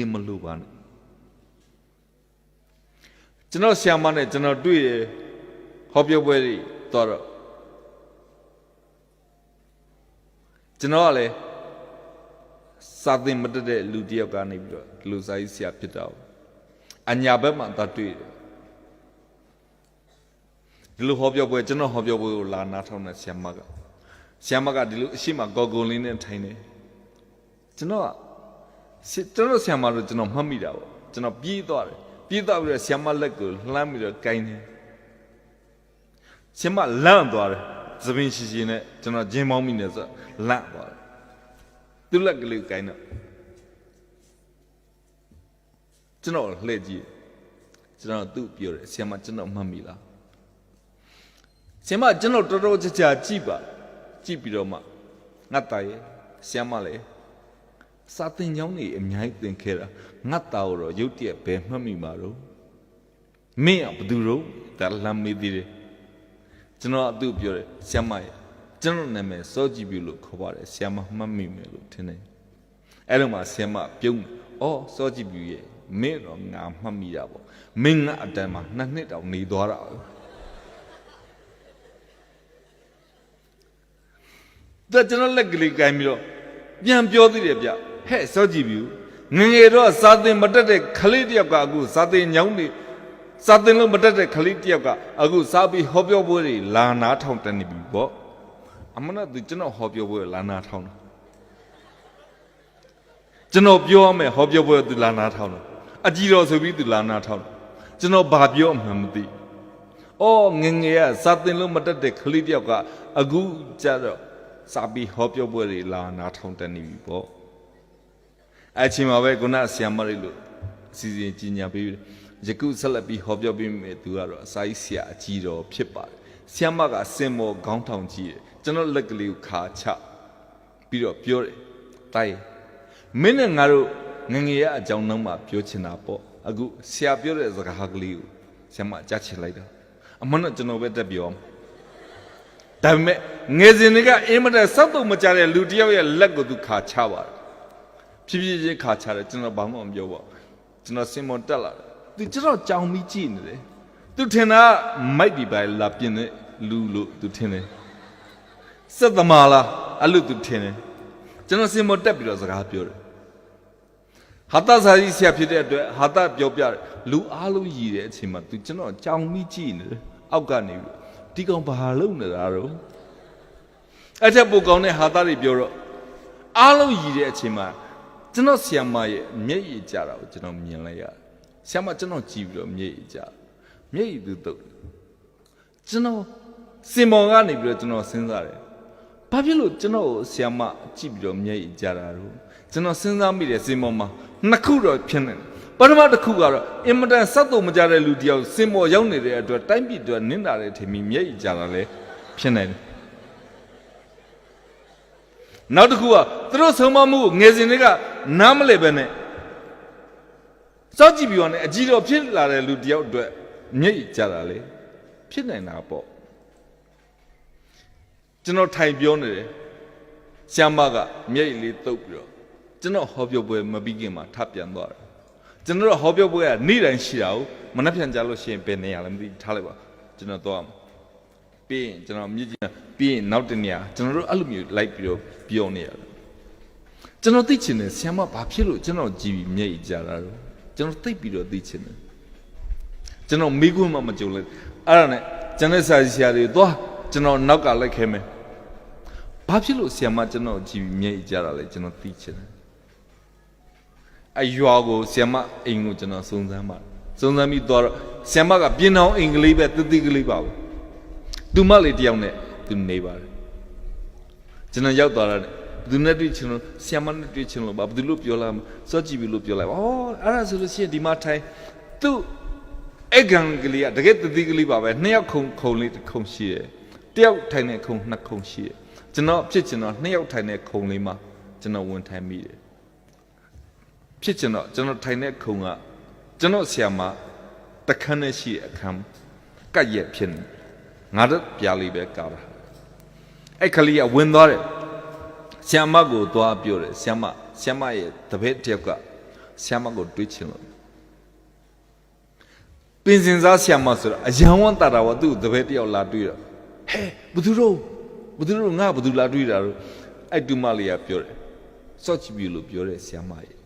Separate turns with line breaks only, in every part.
အေးမလို့ပါနဲ့ကျွန်တော်ဆီယမနဲ့ကျွန်တော်တွေ့ရဟောပြောပွဲတွေတော့တော့ကျွန်တော်ကလည်းစာသင်မတက်တဲ့လူတစ်ယောက်ကနေပြီးတော့ဒီလိုစာရေးဆရာဖြစ်တော့အညာဘက်မှာတော့တွေ့တယ်ဒီလိုဟောပြောပွဲကျွန်တော်ဟောပြောပွဲကိုလာနားထောင်တဲ့ဆရာမကဆရာမကဒီလိုအရှိမကော်ကုံလေးနဲ့ထိုင်နေကျွန်တော်ကစစ် ကျွန်တော်ဆရာမတို့ကျွန်တော်မှတ်မိတာပေါ့ကျွန်တော်ပြေးသွားတယ်ပြေးသွားပြီးတော့ဆရာမလက်ကိုလှမ်းပြီးတော့ကိုင်းတယ်ဆရာမလန့်သွားတယ်သပင်ရှိရှိနဲ့ကျွန်တော်ဂျင်းမောင်းမိနေဆိုလန့်သွားတယ်သူ့လက်ကလေးကိုကိုင်းတော့ကျွန်တော်လှည့်ကြည့်ကျွန်တော်သူ့ပြောတယ်ဆရာမကျွန်တော်မှတ်မိလားဆရာမကျွန်တော်တော်တော်ကြာကြာကြည့်ပါကြည့်ပြီးတော့မှငါတားရဲ့ဆရာမလည်း စာသင်ကျောင်းနေအများကြီးသင်ခဲ့တာငတ်တာကိုတော့ရုတ်တရက်ဘယ်မှတ်မိမှာတော့မင်းကဘသူတော့ဒါလမ်းမေးသေးတယ်ကျွန်တော်အသူ့ပြောတယ်ဆ iam မရဲ့ကျွန်တော်နာမည်စောကြည့်ပြီလို့ခေါ်ပါတယ်ဆ iam မမှတ်မိမယ်လို့ထင်တယ်အဲ့တော့မှဆ iam မပြုံးအော်စောကြည့်ပြီရဲ့မင်းတော့ငါမှတ်မိတာပေါ့မင်းကအတန်းမှာနှစ်နှစ်တောင်နေသွားတာ哦ဒါကျွန်တော်လက်ကလေးကိုင်းပြီးတော့ပြန်ပြောသေးတယ်ဗျ ဟဲ့စောကြည့်ပြီငငယ်တော့စာသင်မတက်တဲ့ခလေးတယောက်ကအခုစာသင်ညောင်းနေစာသင်လို့မတက်တဲ့ခလေးတယောက်ကအခုစာပြီးဟောပြောပွဲတွေလာနာထောင်တက်နေပြီပေါ့အမနာသူကျွန်တော်ဟောပြောပွဲလာနာထောင်တာကျွန်တော်ပြောရမယ်ဟောပြောပွဲသူလာနာထောင်တာအကြည့်တော်ဆိုပြီးသူလာနာထောင်တာကျွန်တော်ဘာပြောမှမသိအော်ငငယ်ကစာသင်လို့မတက်တဲ့ခလေးတယောက်ကအခုကျတော့စာပြီးဟောပြောပွဲတွေလာနာထောင်တက်နေပြီပေါ့ အဲ့ချိန်မှာပဲခုနဆီယမရိလို့အစီအစဉ်ကြီးညာပေးပြီးယခုဆက်လက်ပြီးဟောပြောပေးမယ်သူကတော့အစာကြီးဆရာအကြီးတော်ဖြစ်ပါတယ်ဆီယမကစင်မော်ခေါင်းထောင်ကြီးတယ်ကျွန်တော်လက်ကလေးကိုခါချပြီးတော့ပြောတယ်တိုက်မင်းနဲ့ငါတို့ငငယ်ရအကြောင်းတော့မှပြောချင်တာပေါ့အခုဆရာပြောတဲ့စကားကလေးကိုဆီယမကြားချင်လိုက်တာအမှန်တော့ကျွန်တော်ပဲတက်ပြောမှာဒါပေမဲ့ငယ်စဉ်တွေကအင်းမတက်စောက်တော့မကြတဲ့လူတစ်ယောက်ရဲ့လက်ကိုသူခါချပါတယ် ဖြည်းဖြည်းချင်းခါချတယ်ကျွန်တော်ဘာမှမပြောပါဘူးကျွန်တော်စင်မွန်တက်လာတယ်သူကျွန်တော်ကြောင်ပြီးကြည့်နေတယ်သူထင်တာမိုက်ဒီပိုင်လာပြင်းတဲ့လူလို့သူထင်တယ်စက်သမားလားအဲ့လိုသူထင်တယ်ကျွန်တော်စင်မွန်တက်ပြီးတော့စကားပြောတယ်ဟာတစာကြီးဆရာဖြစ်တဲ့အတွက်ဟာတပြောပြတယ်လူအားလုံးရည်တဲ့အချိန်မှာသူကျွန်တော်ကြောင်ပြီးကြည့်နေတယ်အောက်ကနေပြီးဒီကောင်ဘာလုပ်နေတာတော့အဲ့ချက်ပိုကောင်းတဲ့ဟာသားတွေပြောတော့အားလုံးရည်တဲ့အချိန်မှာ ကျွန်တော်ဆီယမရဲ့မျက်ရည်ကြတာကိုကျွန်တော်မြင်လိုက်ရတယ်ဆီယမကျွန်တော်ကြည့်ပြီးတော့မျက်ရည်ကြမျက်ရည်သူတုတ်ကျွန်တော်စင်မော်ကနေပြီးတော့ကျွန်တော်စဉ်းစားတယ်ဘာဖြစ်လို့ကျွန်တော်ကိုဆီယမကြည့်ပြီးတော့မျက်ရည်ကြတာတော့ကျွန်တော်စဉ်းစားမိတယ်စင်မော်မှာနှစ်ခုတော့ဖြစ်နေတယ်ပထမတစ်ခုကတော့အင်မတန်စက်တုံမကြတဲ့လူတယောက်စင်မော်ရောက်နေတဲ့အတွက်တိုင်းပြည်အတွက်နင်းတာတဲ့ထင်ပြီးမျက်ရည်ကြတာလည်းဖြစ်နေတယ်နောက်တစ်ခုကသူတို့ဆုံးမမှုကိုငယ်စဉ်တွေက နားမလဲပဲနဲ့စောက်ကြည့်ပြီးတော့ねအကြီးတော်ဖြစ်လာတဲ့လူတယောက်အတွက်မျက်ရည်ကြတာလေဖြစ်နေတာပေါ့ကျွန်တော်ထိုင်ပြောနေတယ်ဆ iam မကမျက်ရည်လေးတုပ်ပြီးတော့ကျွန်တော်ဟောပြောပွဲမပြီးခင်မှာထပ်ပြန်သွားတယ်ကျွန်တော်တို့ဟောပြောပွဲကနေ့တိုင်းရှိတာကိုမနှက်ပြန်ကြလို့ရှိရင်ဘယ်နေရာလဲမသိထားလိုက်ပါကျွန်တော်သွားမှာပြီးရင်ကျွန်တော်မြစ်ကြီးပြီးရင်နောက်တနေရာကျွန်တော်တို့အဲ့လိုမျိုးလိုက်ပြီးတော့ပြောနေရတယ် ကျွန်တော်သိချင်တယ်ဆ iam မဘာဖြစ်လို့ကျွန်တော်ကြည်ပြီးမျက်ရည်ကြတာတော့ကျွန်တော်သိပြီးတော့သိချင်တယ်ကျွန်တော်မိကွန်းမှမကြုံလဲအဲ့ဒါနဲ့ကျွန်တဲ့ဆရာကြီးဆရာတွေသွားကျွန်တော်နောက်ကလိုက်ခဲမယ်ဘာဖြစ်လို့ဆ iam မကျွန်တော်ကြည်ပြီးမျက်ရည်ကြတာလဲကျွန်တော်သိချင်တယ်အရွာကိုဆီယမအိမ်ကိုကျွန်တော်စုံစမ်းပါတယ်စုံစမ်းပြီးတော့ဆီယမကပြင်းအောင်အင်္ဂလိပ်ပဲတတိကလေးပါဘူးသူမလေးတယောက်နဲ့သူနေပါတယ်ကျွန်တော်ရောက်သွားတာနဲ့ ဘယ်သူနဲ့တွေ့ချင်လို့ဆီယမနဲ့တွေ့ချင်လို့ပါဘယ်သူလို့ပြောလာစောကြည့်ပြီလို့ပြောလိုက်ပါဩအဲ့ဒါဆိုလို့ရှိရင်ဒီမှာထိုင်သူအဲ့ကန်ကလေးကတကယ်တတိကလေးပါပဲနှစ်ယောက်ခုံခုံလေးတစ်ခုံရှိတယ်တယောက်ထိုင်တဲ့ခုံနှစ်ခုံရှိတယ်ကျွန်တော်ဖြစ်ချင်တော့နှစ်ယောက်ထိုင်တဲ့ခုံလေးမှာကျွန်တော်ဝင်ထိုင်မိတယ်ဖြစ်ချင်တော့ကျွန်တော်ထိုင်တဲ့ခုံကကျွန်တော်ဆရာမတခန်းနဲ့ရှိတဲ့အခန်းကတ်ရက်ဖြစ်နေငါတို့ပြားလေးပဲကားတာအဲ့ခလေးကဝင်သွားတယ် ဆရာမကိုသွားပြောတယ်ဆရာမဆရာမရဲ့တပည့်တစ်ယောက်ကဆ iam ကိုတွေးချင်လို့ပင်စင်စားဆ iam ဆိုတာအယံဝတာတာဝသူ့ကိုတပည့်တယောက်လာတွေးတော့ဟဲဘသူတို့ဘသူတို့ငါဘသူလာတွေးတာတော့အဲ့တူမလေးကပြောတယ်စော့ချပြီလို့ပြောတယ်ဆ iam ရဲ့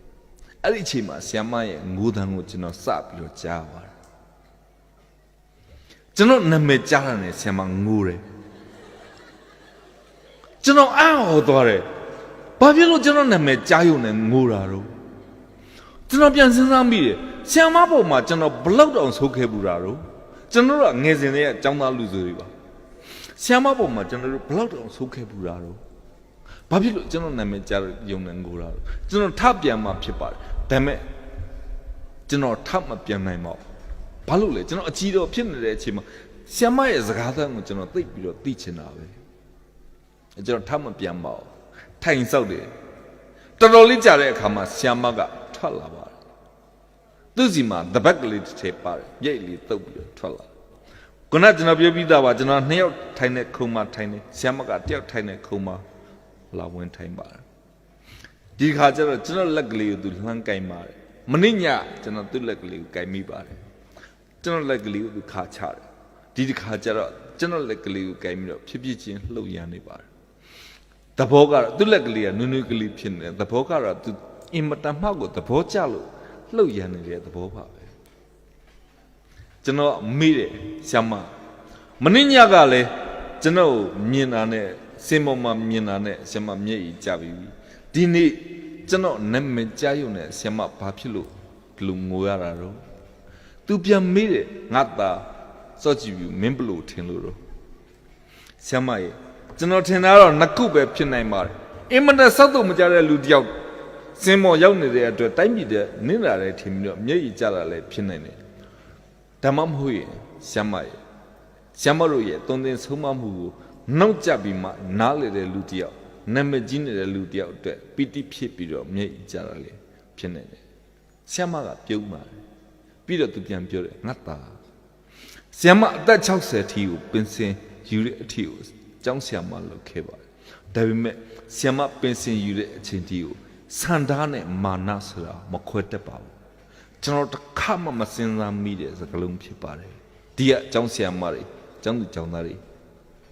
အဲ့ဒီအချိန်မှာဆ iam ရဲ့ငိုးတန်းကိုကျွန်တော်စပြီးတော့ကြားသွားတယ်ကျွန်တော်နာမည်ကြားတာနဲ့ဆ iam ငိုတယ် ကျွန်တော်အံ့ဩသွားတယ်။ဘာဖြစ်လို့ကျွန်တော်နာမည်ကြားရုံနဲ့ငိုတာတော့ကျွန်တော်ပြန်စဉ်းစားမိတယ်။ဆီယမပေါ်မှာကျွန်တော်ဘလောက်တောင်ဆိုးခဲ့ဘူးတာတော့ကျွန်တော်တို့ကငယ်စဉ်တည်းကအကြောင်းသားလူစုတွေပါ။ဆီယမပေါ်မှာကျွန်တော်တို့ဘလောက်တောင်ဆိုးခဲ့ဘူးတာတော့ဘာဖြစ်လို့ကျွန်တော်နာမည်ကြားရုံနဲ့ငိုတာတော့ကျွန်တော်ထပြန်မှဖြစ်ပါတယ်။ဒါပေမဲ့ကျွန်တော်ထမပြန်နိုင်ပါဘူး။ဘာလို့လဲကျွန်တော်အကြီးတော်ဖြစ်နေတဲ့အချိန်မှာဆီယမရဲ့စကားသံကိုကျွန်တော်သိပ်ပြီးတော့သိချင်တာပဲ။ ကျွန်တော်ထပ်မပြန်ပါဘူးထိုင်ဆောက်တယ်တော်တော်လေးကြာတဲ့အခါမှာဆီယမကထွက်လာပါတယ်သူစီမှာတပတ်ကလေးတစ်ထည့်ပါတယ်ရိတ်လေးတုပ်ပြီးတော့ထွက်လာခုနကကျွန်တော်ပြောပြီးသားပါကျွန်တော်နှစ်ယောက်ထိုင်တဲ့ခုံမထိုင်နေဆီယမကတယောက်ထိုင်တဲ့ခုံမလာဝင်ထိုင်ပါတယ်ဒီခါကျတော့ကျွန်တော်လက်ကလေးကိုသူလှမ်းကင်ပါတယ်မနေ့ညကျွန်တော်သူ့လက်ကလေးကိုကင်မိပါတယ်ကျွန်တော်လက်ကလေးကိုသူခါချတယ်ဒီဒီခါကျတော့ကျွန်တော်လက်ကလေးကိုကင်ပြီးတော့ဖြစ်ဖြစ်ချင်းလှုပ်ရမ်းနေပါတယ် သဘောကတော့သူ့လက်ကလေးကနွနွကလေးဖြစ်နေတယ်သဘောကတော့သူအင်မတန်မှကိုသဘောကျလို့လှုပ်ရမ်းနေတဲ့သဘောပါပဲကျွန်တော်မေးတယ်ဆ iam မမင်းညကလည်းကျွန်တော်မြင်တာနဲ့စင်ပေါ်မှာမြင်တာနဲ့ဆ iam မမျက်ရည်ကျပြီဒီနေ့ကျွန်တော်နာမည်ကြားရုံနဲ့ဆ iam မဘာဖြစ်လို့ဒီလိုငိုရတာတော့သူပြန်မေးတယ်ငါသားစော့ကြည့်ပြီမင်းဘလို့ထင်လို့တော့ဆ iam မရေ ကျွန်တော်ထင်တာတော့နှစ်ခုပဲဖြစ်နိုင်ပါတယ်အင်မတန်စောက်တော့မကြတဲ့လူတစ်ယောက်စင်မော်ရောက်နေတဲ့အတွက်တိုင်းပြည်တဲ့နင်းလာတဲ့ထင်ပြီးတော့မျက်ရည်ကျတာလည်းဖြစ်နိုင်တယ်ဒါမှမဟုတ်ရင်ဆ iam မရေဆ iam မတို့ရဲ့တုံတင်ဆုံးမမှုကိုနောက်ကျပြီးမှနားလေတဲ့လူတစ်ယောက်နာမည်ကြီးနေတဲ့လူတစ်ယောက်အတွက်ပီတိဖြစ်ပြီးတော့မျက်ရည်ကျတာလည်းဖြစ်နိုင်တယ်ဆ iam မကပြုံးပါတယ်ပြီးတော့သူပြန်ပြောတယ်ငါသားဆီယမအသက်60အထိကိုပင်စင်ယူတဲ့အထိကို ကျောင်းဆီယမလုပ်ခဲ့ပါတယ်။ဒါပေမဲ့ဆီယမပင်စင်ယူတဲ့အချိန်တီကိုစန္ဒာနဲ့မာနဆိုတာမခွဲတတ်ပါဘူး။ကျွန်တော်တစ်ခါမှမစင်စားမိတဲ့စကားလုံးဖြစ်ပါတယ်။ဒီကကျောင်းဆီယမတွေကျောင်းသူကျောင်းသားတွေ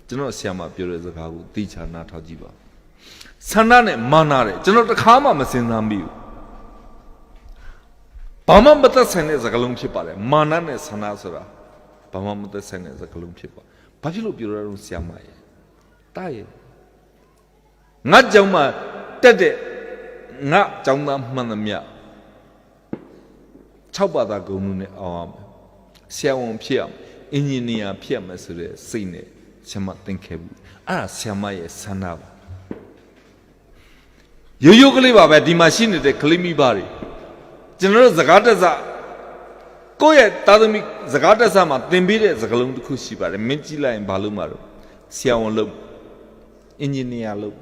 ကျွန်တော်ဆီယမပြောတဲ့စကားကိုသိချာနားထောင်ကြည့်ပါဦး။စန္ဒာနဲ့မာနတဲ့ကျွန်တော်တစ်ခါမှမစင်စားမိဘူး။ဘာမှမသက်ဆိုင်တဲ့စကားလုံးဖြစ်ပါတယ်။မာနနဲ့ဆန္ဒဆိုတာဘာမှမသက်ဆိုင်တဲ့စကားလုံးဖြစ်ပါဘာဖြစ်လို့ပြောရတော့ဆရာမရဲ့ တာရဲ့ငါကြောင့်မှတက်တဲ့ငါကြောင့်သားမှန်သမျှ6ဘာသာဂုဏ်နဲ့အောင်အောင်မယ်ဆရာဝန်ဖြစ်အောင်အင်ဂျင်နီယာဖြစ်အောင်ဆိုတဲ့စိတ်နဲ့ဆရာမသင်ခဲ့ဘူးအဲ့ဒါဆရာမရဲ့ဆန္ဒပါရိုးရိုးကလေးပါပဲဒီမှာရှိနေတဲ့ကလေးမိဘတွေကျွန်တော်တို့စကားတက်စကိုယ့်ရဲ့သားသမီးစကားတက်ဆမှာသင်ပေးတဲ့စကားလုံးတစ်ခုရှိပါတယ်မင်းကြည့်လိုက်ရင်ဘာလို့မလို့ဆရာဝန်လုပ် အင်ဂျင်နီယာလုပ်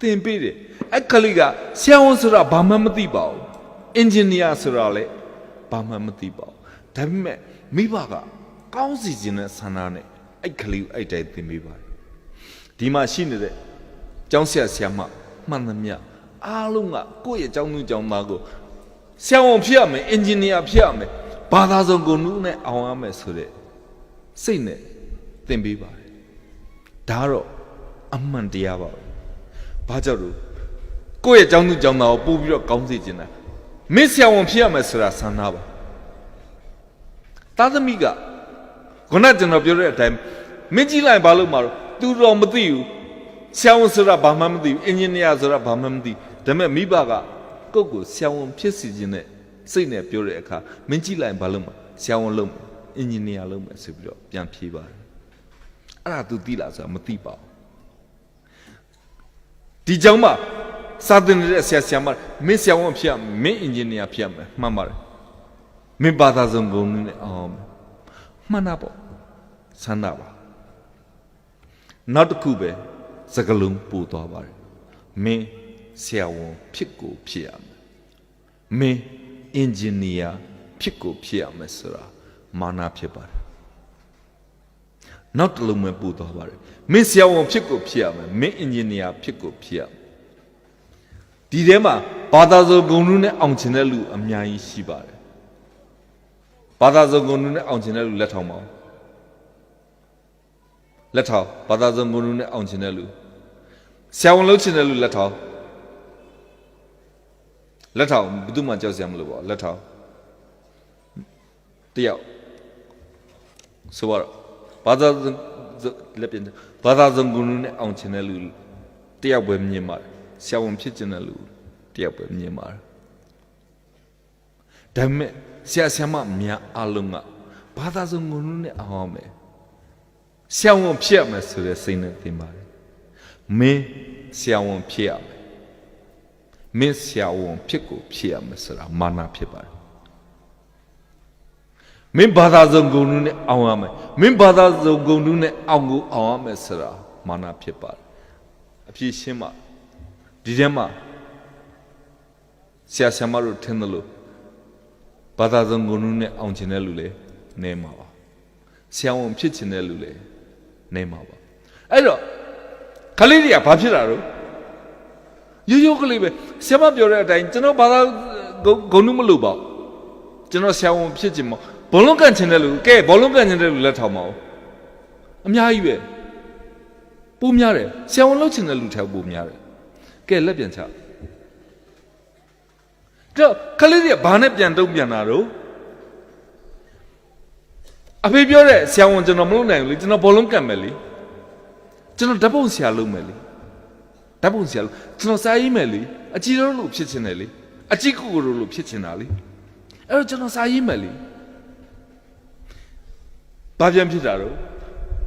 သင်ပေးတယ်အဲ့ကလေးကဆရာဝန်ဆိုတာဘာမှမသိပါဘူးအင်ဂျင်နီယာဆိုတာလည်းဘာမှမသိပါဘူးဒါပေမဲ့မိဘကကောင်းစီခြင်းနဲ့ဆန္ဒနဲ့အဲ့ကလေးကိုအဲ့တိုင်းသင်ပေးပါတယ်ဒီမှာရှိနေတဲ့ကျောင်းဆရာဆရာမမှန်သမျှအားလုံးကကိုယ့်ရဲ့ကျောင်းသူကျောင်းသားကိုဆရာဝန်ဖြစ်ရမယ်အင်ဂျင်နီယာဖြစ်ရမယ်ဘာသာစုံကိုနုနဲ့အောင်ရမယ်ဆိုတဲ့စိတ်နဲ့သင်ပေးပါတယ်ဒါကတော့ အမှန်တရားပါပဲဘာကြောင့်လို့ကိုယ့်ရဲ့ကျောင်းသူကျောင်းသားကိုပို့ပြီးတော့ကောင်းစေချင်တာမင်းဆရာဝန်ဖြစ်ရမယ်ဆိုတာဆန္ဒပါသားသမီးကခုနကကျွန်တော်ပြောတဲ့အတိုင်းမင်းကြီးလိုက်ဘာလို့မှာတော့သူတော်မသိဘူးဆရာဝန်ဆိုတာဘာမှမသိဘူးအင်ဂျင်နီယာဆိုတာဘာမှမသိဒါပေမဲ့မိဘကကိုယ့်ကိုဆရာဝန်ဖြစ်စီခြင်းနဲ့စိတ်နဲ့ပြောတဲ့အခါမင်းကြည့်လိုက်ရင်ဘာလုပ်မှာဆရာဝန်လုပ်မှာအင်ဂျင်နီယာလုပ်မှာဆိုပြီးတော့ပြန်ဖြေပါတယ်အဲ့ဒါ तू သိလားဆိုတာမသိပါဘူး ဒီကြောင့်မှစာသင်နေတဲ့ဆရာဆရာမမင်းဆရာဝန်ဖြစ်ရမယ်မင်းအင်ဂျင်နီယာဖြစ်ရမယ်မှန်ပါတယ်မင်းဘာသာစုံကုန်နဲ့အောင်မယ်မှန်တာပေါ့ဆန္ဒပါနောက်တစ်ခုပဲစကလုံးပူသွားပါတယ်မင်းဆရာဝန်ဖြစ်ကိုဖြစ်ရမယ်မင်းအင်ဂျင်နီယာဖြစ်ကိုဖြစ်ရမယ်ဆိုတာမာနဖြစ်ပါတယ်နောက်တစ်လုံးပဲပူသွားပါတယ် မင်းဆရာဝန်ဖြစ်ကိုဖြစ်ရမယ်မင်းအင်ဂျင်နီယာဖြစ်ကိုဖြစ်ရမယ်ဒီထဲမှာဘာသာစုံဂုံလူနဲ့အောင်ချင်တဲ့လူအများကြီးရှိပါတယ်ဘာသာစုံဂုံလူနဲ့အောင်ချင်တဲ့လူလက်ထောင်ပါဦးလက်ထောင်ဘာသာစုံဂုံလူနဲ့အောင်ချင်တဲ့လူဆရာဝန်လုပ်ချင်တဲ့လူလက်ထောင်လက်ထောင်ဘယ်သူမှကြောက်စရာမလိုပါဘူးလက်ထောင်တယောက်ဆိုတော့ဘာသာစုံ လက်ပြင်ဘာသာစုံဂုံလူနဲ့အောင်ချင်တဲ့လူတယောက်ပဲမြင်ပါတယ်ဆရာဝန်ဖြစ်ချင်တဲ့လူတယောက်ပဲမြင်ပါတယ်ဒါပေမဲ့ဆရာဆရာမများအလုံးကဘာသာစုံဂုံလူနဲ့အောင်အောင်မယ်ဆရာဝန်ဖြစ်ရမယ်ဆိုတဲ့စိတ်နဲ့သင်ပါတယ်မင်းဆရာဝန်ဖြစ်ရမယ်မင်းဆရာဝန်ဖြစ်ကိုဖြစ်ရမယ်ဆိုတာမာနဖြစ်ပါတယ် မင်းဘာသာစုံဂုံလူနဲ့အောင်ရမယ်မင်းဘာသာစုံဂုံလူနဲ့အောင်ကိုအောင်ရမယ်ဆိုတာမာနဖြစ်ပါတယ်အဖြစ်ရှင်းပါဒီထဲမှာဆရာဆရာမတို့ထင်တယ်လို့ဘာသာစုံဂုံလူနဲ့အောင်ချင်တဲ့လူလည်းနေမှာပါဆရာဝန်ဖြစ်ချင်တဲ့လူလည်းနေမှာပါအဲ့တော့ခလေးတွေကဘာဖြစ်တာတော့ရိုးရိုးကလေးပဲဆရာမပြောတဲ့အတိုင်းကျွန်တော်ဘာသာဂုံဂုံလူမလို့ပါဘူးကျွန်တော်ဆရာဝန်ဖြစ်ချင်မှာ ဘောလုံးကန်ချင်တဲ့လူကဲဘောလုံးကန်ချင်တဲ့လူလက်ထောင်ပါဦးအများကြီးပဲပိုများတယ်ဆရာဝန်လုပ်ချင်တဲ့လူထက်ပိုများတယ်ကဲလက်ပြန်ချတော့ခလေးတွေကဘာနဲ့ပြန်တုံးပြန်တာတော့အဖေပြောတဲ့ဆရာဝန်ကျွန်တော်မလုပ်နိုင်ဘူးလေကျွန်တော်ဘောလုံးကန်မယ်လေကျွန်တော်ဓာတ်ပုံဆရာလုပ်မယ်လေဓာတ်ပုံဆရာလုပ်ကျွန်တော်စာရေးမယ်လေအကြည့်တော့လို့ဖြစ်ချင်တယ်လေအကြည့်ကိုကိုလို့ဖြစ်ချင်တာလေအဲ့တော့ကျွန်တော်စာရေးမယ်လေ ဘာပြန်ဖြစ်တာတော့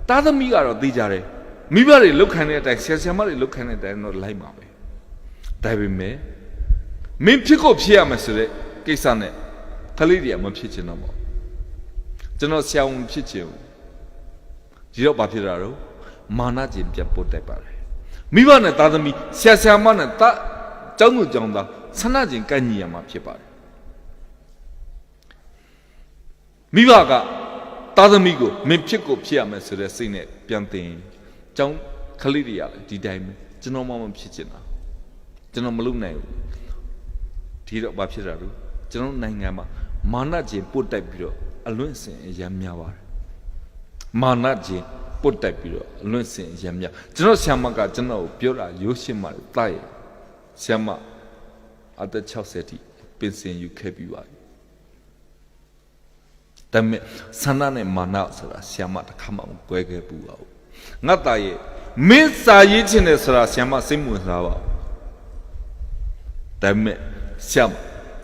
တားသမီးကတော့သိကြတယ်မိဘတွေလောက်ခံတဲ့အတိုင်းဆရာဆရာမတွေလောက်ခံတဲ့အတိုင်းတော့လိုက်မှာပဲဒါပေမဲ့မင်းဖြစ်ကိုဖြစ်ရမယ်ဆိုတဲ့ကိစ္စနဲ့ခလေးတွေကမဖြစ်ချင်တော့ဘူးကျွန်တော်ဆရာဝန်ဖြစ်ချင်ဘူးဒီတော့ဘာဖြစ်တာတော့မာနကျင်ပြတ်ပုတ်တက်ပါတယ်မိဘနဲ့သားသမီးဆရာဆရာမနဲ့တာကျောင်းသူကျောင်းသားဆန္ဒကျင်ကန့်ညီရမှာဖြစ်ပါတယ်မိဘက သားသမီးကိုမင်းဖြစ်ကိုဖြစ်ရမယ်ဆိုတဲ့စိတ်နဲ့ပြန်သင်ကျောင်းခလေးတွေကလည်းဒီတိုင်းပဲကျွန်တော်မှမဖြစ်ချင်တာကျွန်တော်မလုပ်နိုင်ဘူးဒီတော့ဘာဖြစ်တာလဲကျွန်တော်နိုင်ငံမှာမာနကျင်ပုတ်တက်ပြီးတော့အလွင့်စင်အရမ်းများပါတယ်မာနကျင်ပုတ်တက်ပြီးတော့အလွင့်စင်အရမ်းများကျွန်တော်ဆ iam ကကျွန်တော်ကိုပြောတာရိုးရှင်းပါတယ်တာရဲ့ဆ iam အသက်60တိပင်စင်ယူခဲ့ပြီးပါပြီ ဒါပေမဲ့ဆန္ဒနဲ့မာနဆိုတာဆ iam တစ်ခါမှမကွဲခဲ့ဘူးပါဘူးငါတာရဲ့မင်းစာရေးခြင်းနဲ့ဆိုတာဆ iam စိတ်ဝင်စားပါဘူးဒါပေမဲ့ဆ iam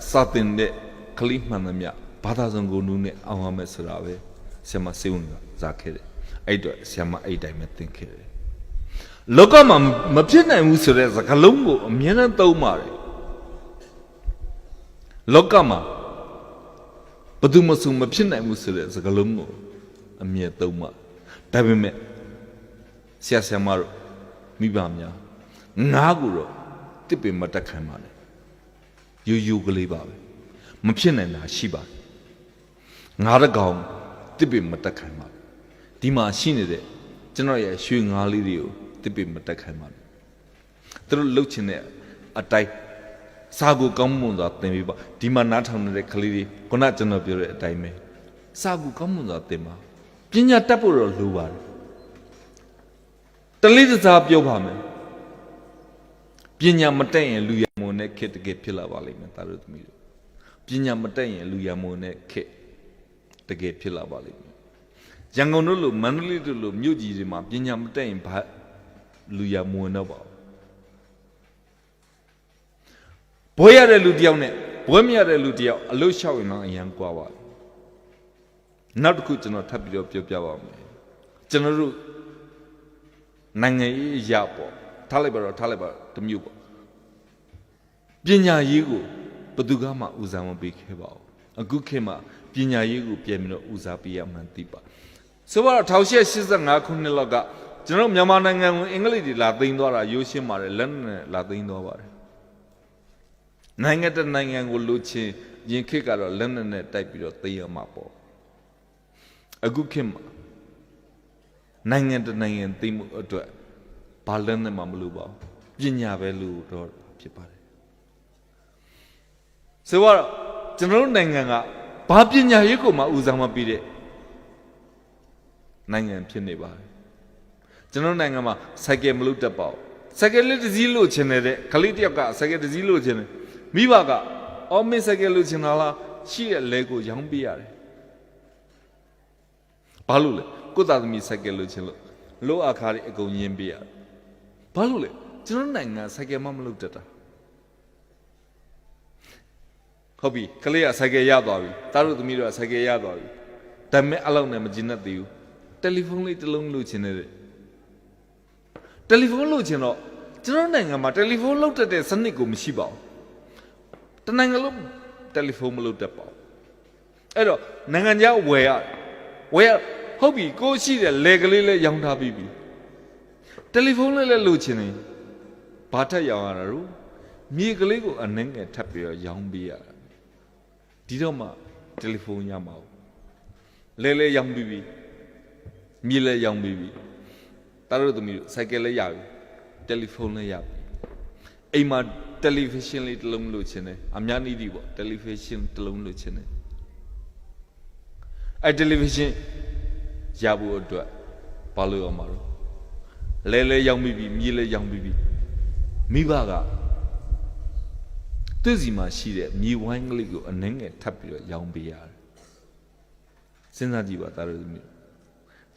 စာတင်တဲ့ကလိမှန်သမျှဘာသာစံကိုနူးနဲ့အောင်ရမယ်ဆိုတာပဲဆ iam စိတ်ဝင်စားခဲ့တယ်အဲ့တော့ဆ iam အဲ့တိုင်းပဲသင်ခဲ့တယ်လောကမှာမဖြစ်နိုင်ဘူးဆိုတဲ့စကားလုံးကိုအမြဲတမ်းသုံးပါတယ်လောကမှာဘယ် သူမှစုမဖြစ်နိုင်ဘူးဆိုတဲ့စကားလုံးကိုအမြဲသုံးပါဒါပေမဲ့ဆရာဆရာမတို့မိဘများငါးကိုတော့တစ်ပင်မတက်ခံပါနဲ့ယူယူကလေးပါပဲမဖြစ်နိုင်တာရှိပါတယ်ငါးတကောင်တစ်ပင်မတက်ခံပါဒီမှာရှိနေတဲ့ကျွန်တော်ရဲ့ရွှေငါးလေးတွေကိုတစ်ပင်မတက်ခံပါနဲ့သူတို့လှုပ်ချင်တဲ့အတိုင်း စာကိုကောင်းမွန်စွာသင်ပေးပါဒီမှာနားထောင်နေတဲ့ကလေးတွေခုနကျွန်တော်ပြောတဲ့အတိုင်းပဲစာကိုကောင်းမွန်စွာသင်ပါပညာတတ်ဖို့တော့လိုပါတယ်တလေးတစားပြောပါမယ်ပညာမတက်ရင်လူရမုံနဲ့ခက်တကယ်ဖြစ်လာပါလိမ့်မယ်သားတို့သမီးတို့ပညာမတက်ရင်လူရမုံနဲ့ခက်တကယ်ဖြစ်လာပါလိမ့်မယ်ရန်ကုန်တို့လိုမန္တလေးတို့လိုမြို့ကြီးတွေမှာပညာမတက်ရင်ဘာလူရမုံတော့ပါဘူး ဘွဲရတဲ့လူတယောက်နဲ့ဘွဲမရတဲ့လူတယောက်အလို့လျှောက်ရင်တော့အရန်ကွာပါနောက်တစ်ခုကျွန်တော်ထပ်ပြီးတော့ပြောပြပါမယ်ကျွန်တော်တို့နိုင်ငံရေးရပေါ့ထားလိုက်ပါတော့ထားလိုက်ပါတမျိုးပေါ့ပညာရေးကိုဘယ်သူကမှဦးစားမပေးခဲ့ပါဘူးအခုခေတ်မှာပညာရေးကိုပြန်ပြီးတော့ဦးစားပေးရမှန်းသိပါဆိုတော့1885ခုနှစ်လောက်ကကျွန်တော်မြန်မာနိုင်ငံကိုအင်္ဂလိပ်တွေလာသိမ်းသွားတာရိုးရှင်းပါတယ်လက်နဲ့လာသိမ်းသွားပါတယ် နိုင်ငံတနိုင်ငံကိုလူချင်းရင်ခေတ်ကတော့လက်နဲ့နဲ့တိုက်ပြီးတော့သိမ်းရမှာပေါ့အခုခေတ်မှာနိုင်ငံတနိုင်ငံသိမ်းမှုအတွက်ဘာလက်နဲ့မှမလိုပါဘူးပညာပဲလို့တော့ဖြစ်ပါတယ်ဆိုတော့ကျွန်တော်တို့နိုင်ငံကဘာပညာရေးကိုမှဦးစားမပေးတဲ့နိုင်ငံဖြစ်နေပါတယ်ကျွန်တော်တို့နိုင်ငံမှာစိုက်ကယ်မလို့တက်ပါဘူးစိုက်ကယ်လေးတစ်စီးလို့ချင်တယ်တဲ့ခလေးတစ်ယောက်ကစိုက်ကယ်တစ်စီးလို့ချင်တယ် မိဘကအော်မင်းစိုက်ကယ်လို့ချင်တာလားရှိတဲ့လဲကိုရောင်းပေးရတယ်ဘာလို့လဲကိုယ့်သားသမီးစိုက်ကယ်လို့ချင်လို့လို့အခါတွေအကုန်ရင်းပေးရတယ်ဘာလို့လဲကျွန်တော်တို့နိုင်ငံစိုက်ကယ်မှမလို့တက်တာဟုတ်ပြီကလေးကဆိုင်ကယ်ရသွားပြီတားတို့သမီးတို့ကဆိုင်ကယ်ရသွားပြီဒါပေမဲ့အလောက်နဲ့မကျင်းတတ်သေးဘူးတယ်လီဖုန်းလေးတစ်လုံးလို့ချင်တယ်တဲ့တယ်လီဖုန်းလို့ချင်တော့ကျွန်တော်နိုင်ငံမှာတယ်လီဖုန်းလောက်တတ်တဲ့စနစ်ကိုမရှိပါဘူး တနိုင်ငံလုံးတယ်လီဖုန်းမလုပ်တတ်ပါဘူးအဲ့တော့နိုင်ငံခြားဝယ်ရဝယ်ရဟုတ်ပြီကိုရှိတဲ့လေကလေးလည်းရောင်းထားပြီးပြီတယ်လီဖုန်းလေးလည်းလို့ချင်တယ်ဘာထက်ရောင်းရတာလို့မြေကလေးကိုအနှင်းငယ်ထပ်ပြီးတော့ရောင်းပေးရတာဒီတော့မှတယ်လီဖုန်းရမှာဘူးလဲလဲရောင်းပြီးပြီမြေလဲရောင်းပြီးပြီတားတို့သမီးတို့စိုက်ကယ်လဲရပြီတယ်လီဖုန်းလဲရပြီအိမ်မှာ တယ်လီဗီရှင်းလေးတစ်လုံးလို့ချင်တယ်အများနည်းဒီပေါ့တယ်လီဗီရှင်းတစ်လုံးလို့ချင်တယ်အဲတယ်လီဗီရှင်းရဖို့အတွက်ဘာလို့ရမှာတော့လဲလဲရောင်းပြီးပြီမြေလဲရောင်းပြီးပြီမိဘကသူ့စီမှာရှိတဲ့မြေဝိုင်းကလေးကိုအနှင်းငယ်ထပ်ပြီးတော့ရောင်းပေးရတယ်စဉ်းစားကြည့်ပါသားတို့သမီး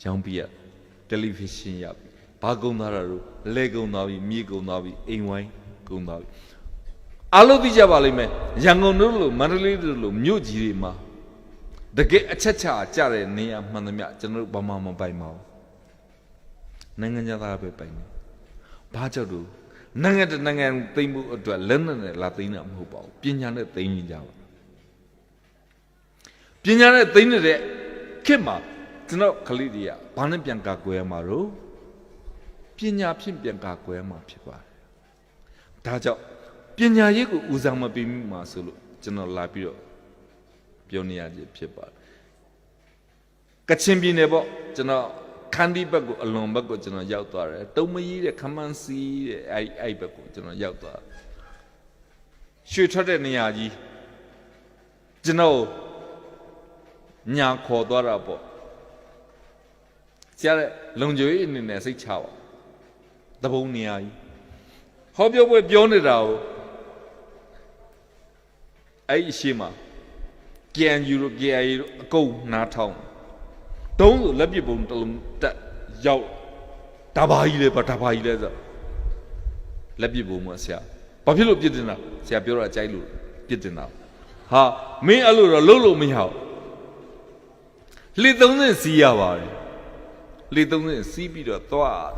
ရောင်းပေးရတယ်လီဗီရှင်းရပြီဘာကုံသားတာတို့လဲကုံသားပြီမြေကုံသားပြီအိမ်ဝိုင်းကုံသားပြီ အားလုံးသိကြပါလိမ့်မယ်ရန်ကုန်တို့လိုမန္တလေးတို့လိုမြို့ကြီးတွေမှာတကယ်အချက်ချာကြတဲ့နေရာမှန်သမျှကျွန်တော်တို့ဘာမှမပိုင်ပါဘူးနိုင်ငံသားပဲပိုင်တယ်ဘာကြောင့်တို့နိုင်ငံတစ်နိုင်ငံသိမ့်မှုအတွက်လက်နက်နဲ့လာသိမ့်တာမဟုတ်ပါဘူးပညာနဲ့သိမ့်နေကြပါပညာနဲ့သိမ့်နေတဲ့ခေတ်မှာကျွန်တော်ကလေးတွေကဘာနဲ့ပြန်ကာကွယ်ရမှာတော့ပညာဖြင့်ပြန်ကာကွယ်ရမှာဖြစ်ပါတယ်ဒါကြောင့် ပညာရေးကိုဦးစားမပေးမိမှာဆိုလို့ကျွန်တော်လာပြီးတော့ပြောနေရခြင်းဖြစ်ပါတယ်ကချင်ပြည်နယ်ပေါ့ကျွန်တော်ခန်းဒီဘက်ကိုအလွန်ဘက်ကိုကျွန်တော်ရောက်သွားတယ်တုံမကြီးတဲ့ခမန်းစီတဲ့အဲ့အဲ့ဘက်ကိုကျွန်တော်ရောက်သွားတယ်ရွှေထွက်တဲ့နေရာကြီးကျွန်တော်ညာခေါ်သွားတာပေါ့ဆရာတဲ့လုံခြုံရေးအနေနဲ့စိတ်ချပါတပုံနေရာကြီးဟောပြောပွဲပြောနေတာကို အဲ့ဒီအရှိမ KNU တို့ KIA တို့အကုန်နားထောင်တုံးဆိုလက်ပစ်ပုံတစ်လုံးတက်ရောက်ဒါဘာကြီးလဲဗဒါဘာကြီးလဲဆိုလက်ပစ်ပုံမှာဆရာဘာဖြစ်လို့ပြစ်တင်တာဆရာပြောတာကြိုက်လို့ပြစ်တင်တာဟာမင်းအဲ့လိုတော့လုံးလို့မရဘူးလေ30စီးရပါတယ်လေ30စီးပြီးတော့သွား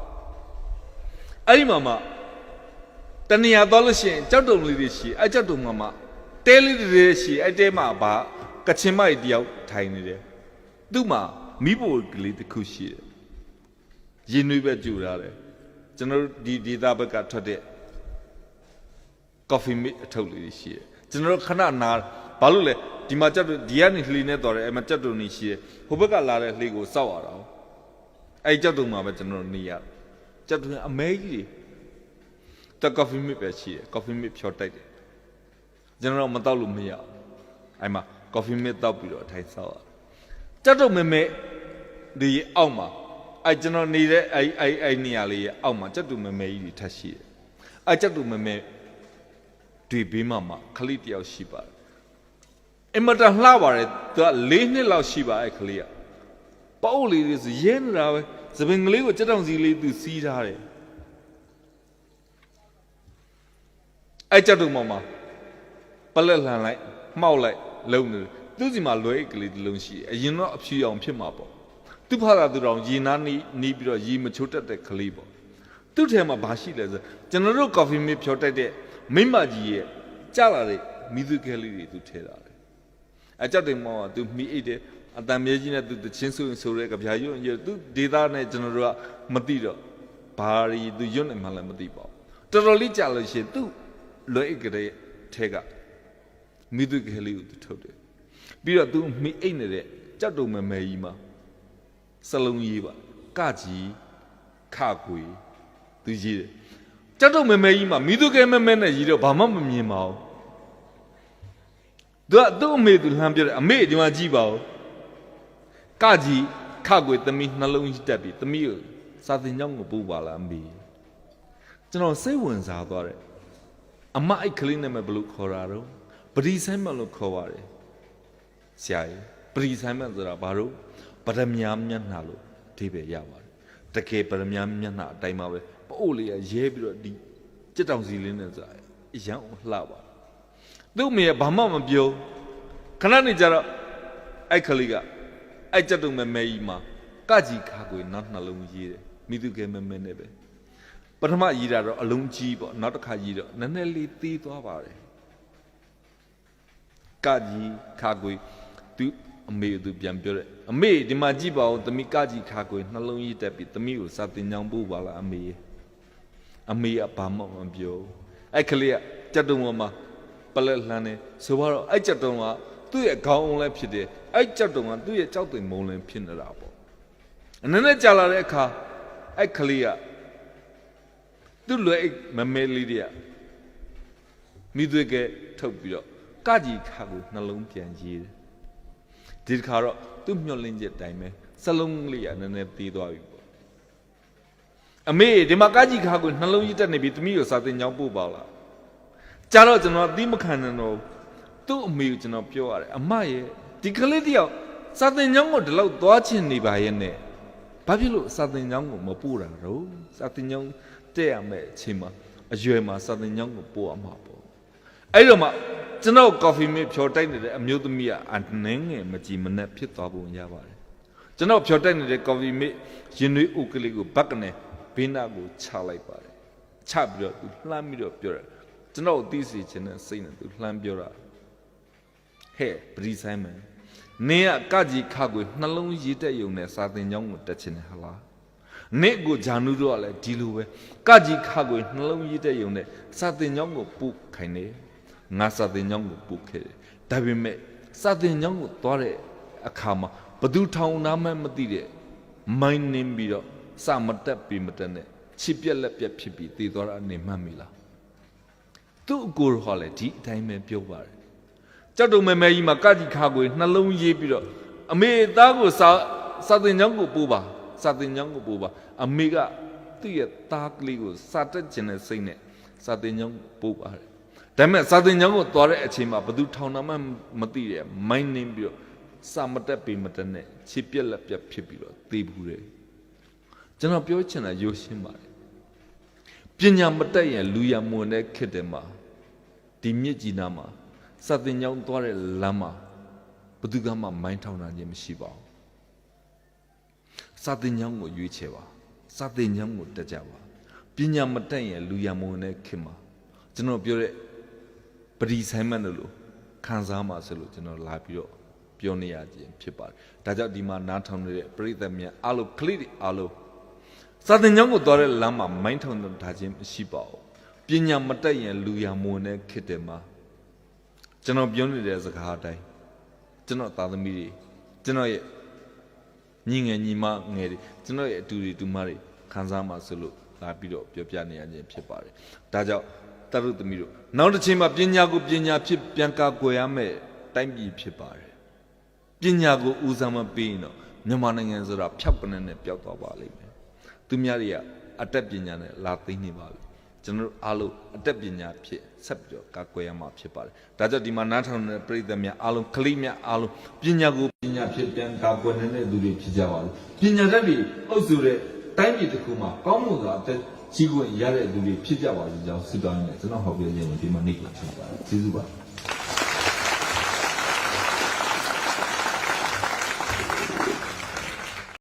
အဲ့ဒီမှာမှတဏှာသွားလို့ရှိရင်ကြောက်တုံလေးတွေရှိအဲ့ကြောက်တုံမှာမှ တဲလေးတွေရှိအဲ့တဲမှာဘာကချင်မိုက်တယောက်ထိုင်နေတယ်သူ့မှာမိဖို့ကလေးတစ်ခုရှိတယ်ရင်နွေးပဲကြူထားတယ်ကျွန်တော်တို့ဒီဒေတာဘက်ကထွက်တဲ့ coffee mate အထုပ်လေးတွေရှိတယ်ကျွန်တော်တို့ခဏနာဘာလို့လဲဒီမှာကြက်တို့ဒီကနေလှီနေတော်တယ်အဲ့မှာကြက်တို့နေရှိတယ်ဟိုဘက်ကလာတဲ့လှီကိုစောက်ရတာ哦အဲ့ကြက်တို့မှာပဲကျွန်တော်တို့နေရတယ်ကြက်တို့အမဲကြီးတွေတက် coffee mate ပဲရှိတယ် coffee mate ဖြောတိုက်တယ် ကျွန်တော်တို့မတောက်လို့မရဘူးအဲ့မှာ coffee mate တောက်ပြီးတော့အထိုင်ဆောက်ရကြက်တို့မဲမဲဒီအောက်မှာအဲ့ကျွန်တော်နေတဲ့အဲ့အဲ့အဲ့နေရာလေးရဲ့အောက်မှာကြက်တို့မဲမဲကြီးတွေထပ်ရှိတယ်အဲ့ကြက်တို့မဲမဲတွေဘေးမှာမှခလေးတယောက်ရှိပါတယ်အင်မတန်လှပါတယ်သူက၄နှစ်လောက်ရှိပါအဲ့ခလေးကပေါ့အုပ်လေးတွေဆိုရဲနေတာပဲသပင်ကလေးကိုကြက်တောင်စီလေးသူစီးထားတယ်အဲ့ကြက်တို့မှမှာ ပလက်လှန်လိုက်မှောက်လိုက်လုံနေတယ်သူစီမှာလွဲအိတ်ကလေးတစ်လုံးရှိတယ်အရင်တော့အဖြူအောင်ဖြစ်မှာပေါ့သူဖာသာသူတော်ရေနားနီးနီးပြီးတော့ရေမချိုးတတ်တဲ့ကလေးပေါ့သူ့ထဲမှာဘာရှိလဲဆိုကျွန်တော်တို့ coffee mate ဖြောတိုက်တဲ့မိမကြီးရဲ့ကြလာတဲ့မီသူခဲလေးတွေသူထဲတာတယ်အကြက်တင်မောကသူမိအိတ်တယ်အတန်မြဲကြီးနဲ့သူတချင်းဆိုရင်ဆိုရဲကြပြာရွံ့ရသူဒေတာနဲ့ကျွန်တော်တို့ကမသိတော့ဘာရီသူရွံ့နေမှလည်းမသိပါဘူးတော်တော်လေးကြာလို့ရှိရင်သူလွယ်အိတ်ကလေးထဲက မိသူခဲလေးကိုသူထုတ်တယ်ပြီးတော့သူမိအိတ်နေတဲ့ကြက်တုံမဲမဲကြီးမှာစလုံးရေးပါကကြီးခကွေသူရေးတယ်ကြက်တော့မဲမဲကြီးမှာမိသူကဲမဲမဲနဲ့ရေးတော့ဘာမှမမြင်ပါဘူးသူကသူ့အမေသူလှမ်းပြောတယ်အမေဒီမှာကြည့်ပါဦးကကြီးခကွေသမီးနှလုံးကြီးတက်ပြီသမီးကိုစာသင်ကျောင်းကိုပို့ပါလားအမေကျွန်တော်စိတ်ဝင်စားသွားတယ်အမအိုက်ကလေးနဲ့မဘယ်လို့ခေါ်တာတော့ ပရိဆိုင်မလို့ခေါ်ပါတယ်ဆရာကြီးပရိဆိုင်မဆိုတာဘာလို့ပရမညာမျက်နှာလို့အဓိပ္ပာယ်ရပါတယ်တကယ်ပရမညာမျက်နှာအတိုင်းပါပဲပို့လေးကရဲပြီးတော့ဒီကြက်တောင်စီလေးနဲ့ဆိုတာအရန်လှပါတယ်သူ့အမေကဘာမှမပြောခဏနေကြတော့အဲ့ခလေးကအဲ့ကြက်တုံမဲမဲကြီးမှာကကြီးခါကိုနောက်နှလုံးရေးတယ်မိသူကဲမဲမဲနဲ့ပဲပထမရေးတာတော့အလုံးကြီးပေါ့နောက်တစ်ခါရေးတော့နည်းနည်းလေးသေးသွားပါတယ် ကကြီးခါကိုသူအမေကသူပြန်ပြောတယ်အမေဒီမှာကြည့်ပါဦးသမီးကကြီးခါကိုနှလုံးရေးတက်ပြီးသမီးကိုစာတင်ကြောင်ပို့ပါလားအမေရဲ့အမေကဘာမှမပြောအဲ့ကလေးကကြက်တုံပေါ်မှာပလက်လှမ်းနေဆိုတော့အဲ့ကြက်တုံကသူ့ရဲ့ခေါင်းအောင်လည်းဖြစ်တယ်အဲ့ကြက်တုံကသူ့ရဲ့ကြောက်သိမ်မုံလည်းဖြစ်နေတာပေါ့အနည်းနဲ့ကြာလာတဲ့အခါအဲ့ကလေးကသူ့လွယ်အိတ်မမဲလေးတွေကမိသွေးကထုတ်ပြီးတော့ ကကြီးခါကိုနှလုံးပြန်ရေးတယ်ဒီတစ်ခါတော့သူ့မျောလင်းချက်အတိုင်းပဲစလုံးလေးကနည်းနည်းသေးသွားပြီပေါ့အမေဒီမှာကကြီးခါကိုနှလုံးကြီးတက်နေပြီသမီးကိုစာသင်ကြောင်းပို့ပါလားကြာတော့ကျွန်တော်အသီးမခံနိုင်တော့ဘူးသူ့အမေကိုကျွန်တော်ပြောရတယ်အမရဲ့ဒီကလေးတယောက်စာသင်ကြောင်းကိုဒီလောက်သွားချင်နေပါရဲ့နဲ့ဘာဖြစ်လို့စာသင်ကြောင်းကိုမပို့တာတော့စာသင်ကြောင်းတက်ရမယ်အချိန်မှာအရွယ်မှာစာသင်ကြောင်းကိုပို့ရမှာပေါ့အဲ့တော့မှ ကျွန်တော်ကော်ဖီမေ့ဖြော်တိုက်နေတဲ့အမျိုးသမီးကအနှင်းငယ်မကြည်မနှက်ဖြစ်သွားပုံရပါတယ်ကျွန်တော်ဖြော်တက်နေတဲ့ကော်ဖီမေ့ရင်နွေးအုပ်ကလေးကိုဘက်ကနေဘေးနားကိုချလိုက်ပါတယ်ချပြီးတော့သူလှမ်းပြီးတော့ပြောတယ်ကျွန်တော်သိစေချင်တဲ့စိတ်နဲ့သူလှမ်းပြောတာဟဲ့ပရိဆိုင်မန်နင်းကကကြီးခါကိုနှလုံးရည်တက်ယုံနဲ့စာသင်ကျောင်းကိုတက်ချင်တယ်ဟလားနင့်ကိုဂျာနုတို့ကလည်းဒီလိုပဲကကြီးခါကိုနှလုံးရည်တက်ယုံနဲ့စာသင်ကျောင်းကိုပို့ခိုင်းတယ် ငါစာသင်ကျောင်းကိုပို့ခဲ့တယ်ဒါပေမဲ့စာသင်ကျောင်းကိုသွားတဲ့အခါမှာဘသူထောင်နာမှမသိတဲ့မိုင်းနင်းပြီးတော့စမတက်ပြီးမတက်နဲ့ချစ်ပြက်လက်ပြက်ဖြစ်ပြီးတည်သွားတာအနေမှတ်မိလားသူ့အကိုဟောလေဒီအတိုင်းပဲပြောပါတယ်ကြောက်တုံမဲမဲကြီးမှာကကြီးခါကိုနှလုံးရေးပြီးတော့အမေသားကိုစာစာသင်ကျောင်းကိုပို့ပါစာသင်ကျောင်းကိုပို့ပါအမေကသူ့ရဲ့သားကလေးကိုစာတက်ကျင်တဲ့စိတ်နဲ့စာသင်ကျောင်းကိုပို့ပါတယ် ဒါပေမဲ့စာသင်ကျောင်းကိုသွားတဲ့အချိန်မှာဘသူထောင်နာမှမသိတဲ့မိုင်းနင်းပြီးတော့စာမတက်ပေမတက်နဲ့ချစ်ပြက်လက်ပြက်ဖြစ်ပြီးတော့သေဘူးတယ်ကျွန်တော်ပြောချင်တာရိုးရှင်းပါတယ်ပညာမတက်ရင်လူရမွန်တဲ့ခေတ်တည်းမှာဒီမြစ်ကြီးနားမှာစာသင်ကျောင်းသွားတဲ့လမ်းမှာဘသူကမှမိုင်းထောင်တာခြင်းမရှိပါဘူးစာသင်ကျောင်းကိုရွေးချယ်ပါစာသင်ကျောင်းကိုတက်ကြပါပညာမတက်ရင်လူရမွန်တဲ့ခေတ်မှာကျွန်တော်ပြောတဲ့ ပရိဆိုင်မန်တို့လိုခံစားမှာဆိုလို့ကျွန်တော်လာပြီးတော့ပြောနေရခြင်းဖြစ်ပါတယ်ဒါကြောင့်ဒီမှာနားထောင်နေတဲ့ပရိသတ်များအားလုံးကလိတွေအားလုံးစာသင်ကျောင်းကိုသွားတဲ့လမ်းမှာမိုင်းထောင်တာခြင်းမရှိပါဘူးပညာမတက်ရင်လူရမွန်တဲ့ခေတ်တည်းမှာကျွန်တော်ပြောနေတဲ့စကားအတိုင်းကျွန်တော်သားသမီးတွေကျွန်တော်ရဲ့ညီငယ်ညီမငယ်တွေကျွန်တော်ရဲ့အတူတွေတူမတွေခံစားမှဆိုလို့လာပြီးတော့ပြောပြနေရခြင်းဖြစ်ပါတယ်။ဒါကြောင့် တရုတ်သမီးတို့နောက်တစ်ချိန်မှာပညာကိုပညာဖြစ်ပြန်ကာကွယ်ရမယ်တိုင်းပြည်ဖြစ်ပါတယ်။ပညာကိုဦးစားမပေးရင်တော့မြန်မာနိုင်ငံဆိုတာဖြောက်ကနေနဲ့ပျောက်သွားပါလိမ့်မယ်။သူများတွေကအတက်ပညာနဲ့လာသိနေပါပြီ။ကျွန်တော်တို့အားလုံးအတက်ပညာဖြစ်ဆက်ပြီးတော့ကာကွယ်ရမှာဖြစ်ပါတယ်။ဒါကြောင့်ဒီမှာနားထောင်နေတဲ့ပြည်သက်များအားလုံးကလေးများအားလုံးပညာကိုပညာဖြစ်ပြန်ကာကွယ်နေတဲ့သူတွေဖြစ်ကြပါလို့ပညာတတ်ပြီးအုပ်စုတဲ့တိုင်းပြည်တစ်ခုမှာကောင်းမွန်စွာအသက် ကြီးခွင့်ရတဲ့သူတွေဖြစ်ကြပါစေကြောင်းဆုတောင်းနေတယ်ကျွန်တော်ဟောပြောခြင်းကိုဒီမှာနေ့ကချုပ်ပါတယ်ကျေးဇူးပါ